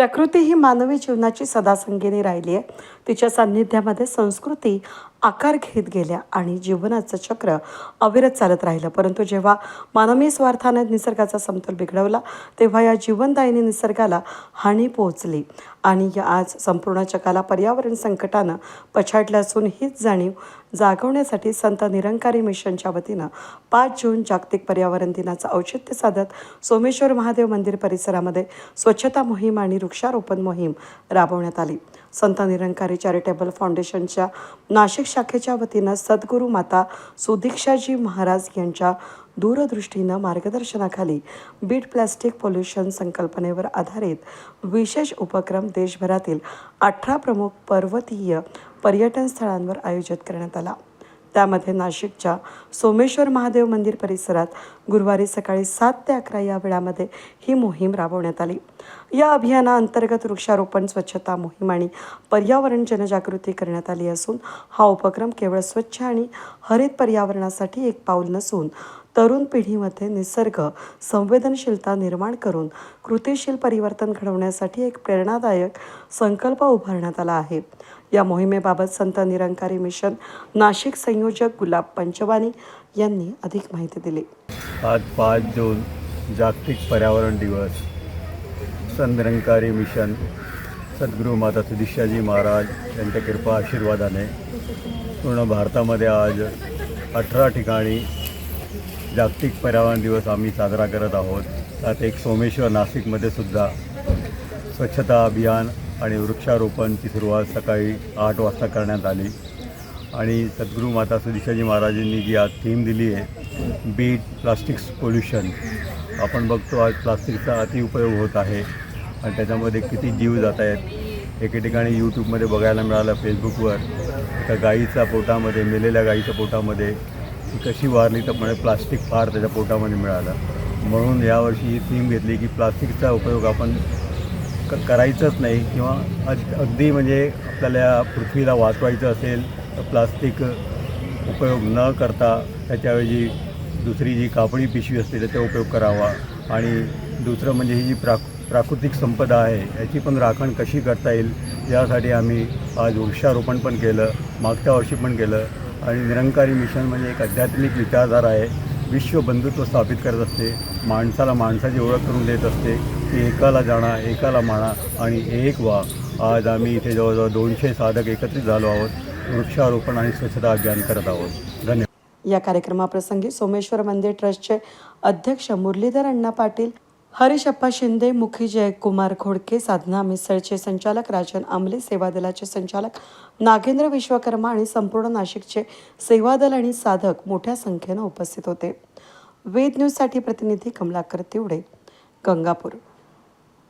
प्रकृती ही मानवी जीवनाची सदासंगीने राहिली आहे. तिच्या सान्निध्यामध्ये संस्कृती आकार घेत गेल्या आणि जीवनाचं चक्र अविरत चालत राहिलं. परंतु जेव्हा मानवी स्वार्थाने निसर्गाचा समतोल बिघडवला तेव्हा या जीवनदायीने निसर्गाला हानी पोहोचली आणि या आज संपूर्ण जगाला पर्यावरण संकटानं पछाडलं असून हीच जाणीव जागवण्यासाठी संत निरंकारी मिशनच्या वतीनं पाच जून जागतिक पर्यावरण दिनाचं औचित्य साधत सोमेश्वर महादेव मंदिर परिसरामध्ये स्वच्छता मोहीम आणि वृक्षारोपण मोहीम राबवण्यात आली. संत निरंकारी चॅरिटेबल फाउंडेशनच्या नाशिक शाखेच्या वतीनं सद्गुरू माता सुदीक्षाजी महाराज यांच्या दूरदृष्टीनं मार्गदर्शनाखाली बीट प्लॅस्टिक पोल्युशन संकल्पनेवर आधारित विशेष उपक्रम देशभरातील अठरा प्रमुख पर्वतीय पर्यटन स्थळांवर आयोजित करण्यात आला. त्यामध्ये नाशिकच्या सोमेश्वर महादेव मंदिर परिसरात गुरुवारी सकाळी सात ते अकरा या वेळामध्ये ही मोहीम राबवण्यात आली. या अभियानाअंतर्गत वृक्षारोपण स्वच्छता मोहीम आणि पर्यावरण जनजागृती करण्यात आली असून हा उपक्रम केवळ स्वच्छ आणि हरित पर्यावरणासाठी एक पाऊल नसून तरुण पिढीमध्ये निसर्ग संवेदनशीलता निर्माण करून कृतिशील परिवर्तन घडवण्यासाठी एक प्रेरणादायक संकल्प उभारण्यात आला आहे. या मोहिमेबाबत संत निरंकारी मिशन नाशिक संयोजक गुलाब पंचवानी यांनी अधिक माहिती दिली. आज पाच जून जागतिक पर्यावरण दिवस. संतनिरंकारी मिशन सद्गुरू माता सुदिशाजी महाराज यांच्या कृपा आशीर्वादाने पूर्ण भारतामध्ये आज अठरा ठिकाणी जागतिक पर्यावरण दिवस आम्ही साजरा करत आहोत. त्यात एक सोमेश्वर नाशिकमध्ये सुद्धा स्वच्छता अभियान आणि वृक्षारोपणची सुरुवात सकाळी आठ वाजता करण्यात आली. आणि सद्गुरू माता सुदिशाजी महाराजांनी जी आज थीम दिली आहे बीट प्लास्टिक्स पोल्युशन आपण बघतो आज प्लास्टिकचा अतिउपयोग होत आहे. आणि त्याच्यामध्ये किती जीव जात आहेत. एके ठिकाणी यूट्यूबमध्ये बघायला मिळालं फेसबुकवर एका गाईच्या पोटामध्ये मेलेल्या गाईच्या पोटामध्ये ती कशी वारली तर म्हणजे प्लास्टिक फार त्याच्या पोटामध्ये मिळालं. म्हणून यावर्षी ही थीम घेतली की प्लास्टिकचा उपयोग आपण क करायचंच नाही किंवा अगदी म्हणजे आपल्याला पृथ्वीला वाचवायचं असेल तर प्लास्टिक उपयोग न करता त्याच्याऐवजी दुसरी जी कापडी पिशवी असते त्याचा उपयोग करावा. आणि दुसरं म्हणजे ही जी प्राक प्राकृतिक संपदा आहे याची पण राखण कशी करता येईल यासाठी आम्ही आज वृक्षारोपण पण केलं मागच्या वर्षी पण केलं. आणि निरंकारी मिशन म्हणजे एक आध्यात्मिक विचारधारा आहे. विश्व बंधुत्व स्थापित करत असते. माणसाला माणसाची ओळख करून देत असते. की एकाला जाणा एकाला माणा आणि एक वा आज आम्ही इथे जवळजवळ दोनशे साधक एकत्रित झालो आहोत. वृक्षारोपण आणि स्वच्छता अभियान करत आहोत. धन्यवाद. या कार्यक्रमाप्रसंगी सोमेश्वर मंदिर ट्रस्टचे अध्यक्ष मुरलीधर अण्णा पाटील हरीशप्पा शिंदे मुखी जयकुमार खोडके साधना मिसळचे संचालक राजन आमले सेवा दलाचे संचालक नागेंद्र विश्वकर्मा आणि संपूर्ण नाशिकचे सेवा दल आणि साधक मोठ्या संख्येनं उपस्थित होते. वेद न्यूजसाठी प्रतिनिधी कमलाकर तिवडे गंगापूर.